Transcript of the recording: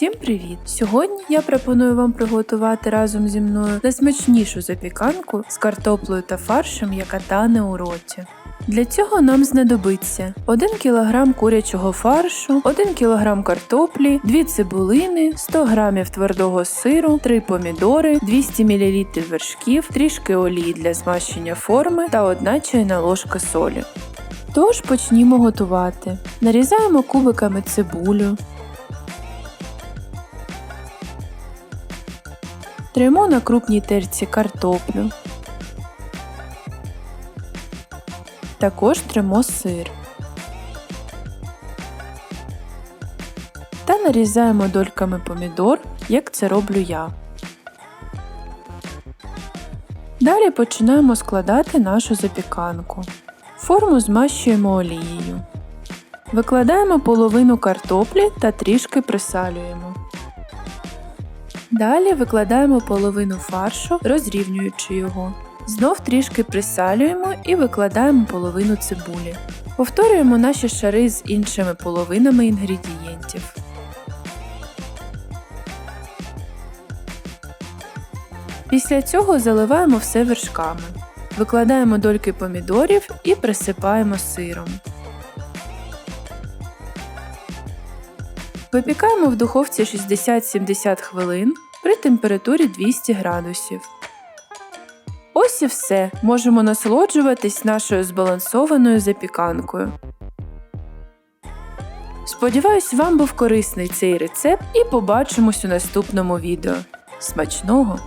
привіт! Сьогодні я пропоную вам приготувати разом зі мною найсмачнішу запіканку з картоплею та фаршем, яка тане у роті. Для цього нам знадобиться 1 кг курячого фаршу, 1 кг картоплі, 2 цибулини, 100 г твердого сиру, 3 помідори, 200 мл вершків, трішки олії для змащення форми та 1 чайна ложка солі. Тож почнімо готувати. Нарізаємо кубиками цибулю. Тримо на крупній терці картоплю. Також тримо сир. Та нарізаємо дольками помідор, як це роблю я. Далі починаємо складати нашу запіканку. Форму змащуємо олією. Викладаємо половину картоплі та трішки присалюємо. Далі викладаємо половину фаршу, розрівнюючи його. Знов трішки присалюємо і викладаємо половину цибулі. Повторюємо наші шари з іншими половинами інгредієнтів. Після цього заливаємо все вершками. Викладаємо дольки помідорів і присипаємо сиром. Випікаємо в духовці 60-70 хвилин при температурі 200 градусів. Ось і все. Можемо насолоджуватись нашою збалансованою запіканкою. Сподіваюсь, вам був корисний цей рецепт і побачимось у наступному відео. Смачного!